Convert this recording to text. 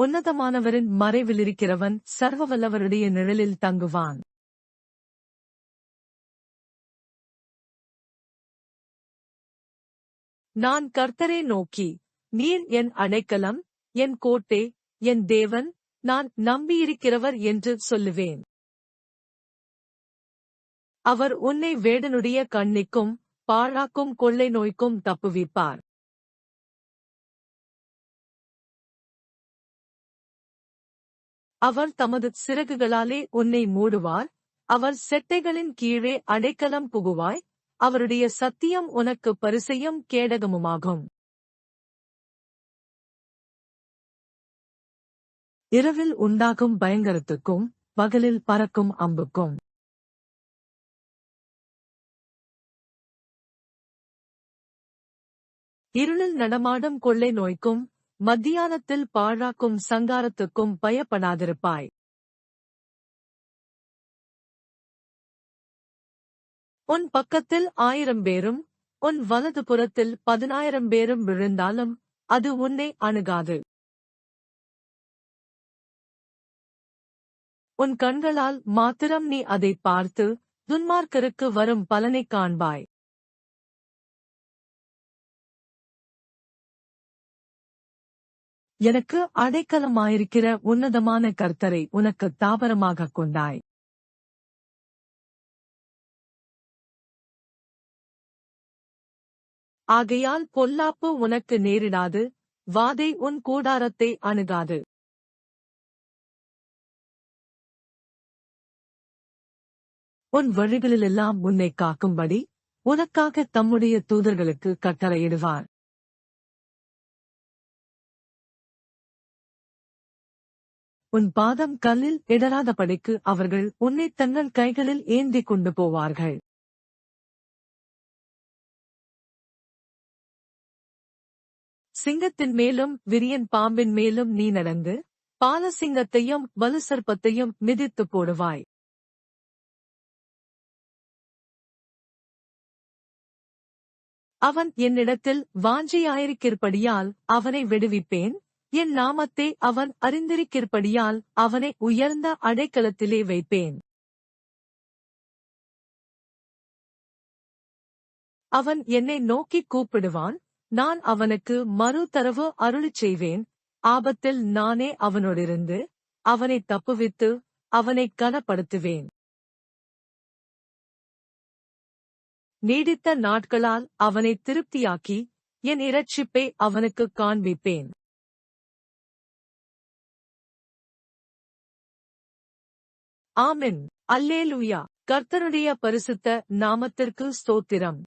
உன்னதமானவரின் மறைவிலிருக்கிறவன் சர்வவல்லவருடைய நிழலில் தங்குவான். நான் கர்த்தரை நோக்கி நீர் என் அடைக்கலம் என் கோட்டை என் தேவன் நான் நம்பியிருக்கிறவர் என்று சொல்லுவேன். அவர் உன்னை வேடனுடைய கண்ணிக்கும் பாழாக்கும் கொள்ளை நோய்க்கும் தப்புவிப்பார். அவர் தமது சிறகுகளாலே உன்னை மூடுவார். அவர் செட்டைகளின் கீழே அடைக்கலம் புகுவாய். அவருடைய சத்தியம் உனக்கு பரிசையும் கேடகமுமாகும். இரவில் உண்டாகும் பயங்கரத்துக்கும் பகலில் பறக்கும் அம்புக்கும். இருளில் நடமாடும் கொள்ளை நோய்க்கும் மத்தியானத்தில் பாழாக்கும் சங்காரத்துக்கும் பயப்படாதிருப்பாய். உன் பக்கத்தில் ஆயிரம் பேரும் உன் வலது புறத்தில் பதினாயிரம் பேரும் விழுந்தாலும் அது உன்னை அணுகாது. உன் கண்களால் மாத்திரம் நீ அதை பார்த்து துன்மார்க்கருக்கு வரும் பலனைக் காண்பாய். எனக்கு அடைக்கலமாயிருக்கிற உன்னதமான கர்த்தரை உனக்கு தாபரமாகக் கொண்டாய். ஆகையால் பொல்லாப்பு உனக்கு நேரிடாது வாதை உன் கூடாரத்தை அணுகாது. உன் வழிகளிலெல்லாம் உன்னை காக்கும்படி உனக்காக தம்முடைய தூதர்களுக்கு கட்டளையிடுவார். உன் பாதம் கல்லில் இடராதபடிக்கு அவர்கள் உன்னை தங்கள் கைகளில் ஏந்திக் கொண்டு போவார்கள். சிங்கத்தின் மேலும் விரியன் பாம்பின் மேலும் நீ நடந்து பாலசிங்கத்தையும் வலுசர்ப்பத்தையும் மிதித்து போடுவாய். அவன் என்னிடத்தில் வாஞ்சியாயிருக்கிறபடியால் அவனை விடுவிப்பேன். என் நாமத்தை அவன் அறிந்திருக்கிறபடியால் அவனை உயர்ந்த அடைக்கலத்திலே வைப்பேன். அவன் என்னை நோக்கிக் கூப்பிடுவான். நான் அவனுக்கு மறு தரவு செய்வேன். ஆபத்தில் நானே அவனோடிருந்து அவனை தப்புவித்து அவனை கனப்படுத்துவேன். நீடித்த நாட்களால் அவனை திருப்தியாக்கி என் இரட்சிப்பை அவனுக்கு காண்பிப்பேன். ஆமென். அல்லேலுயா. கர்த்தருடைய பரிசுத்த நாமத்திற்கு ஸ்தோத்திரம்.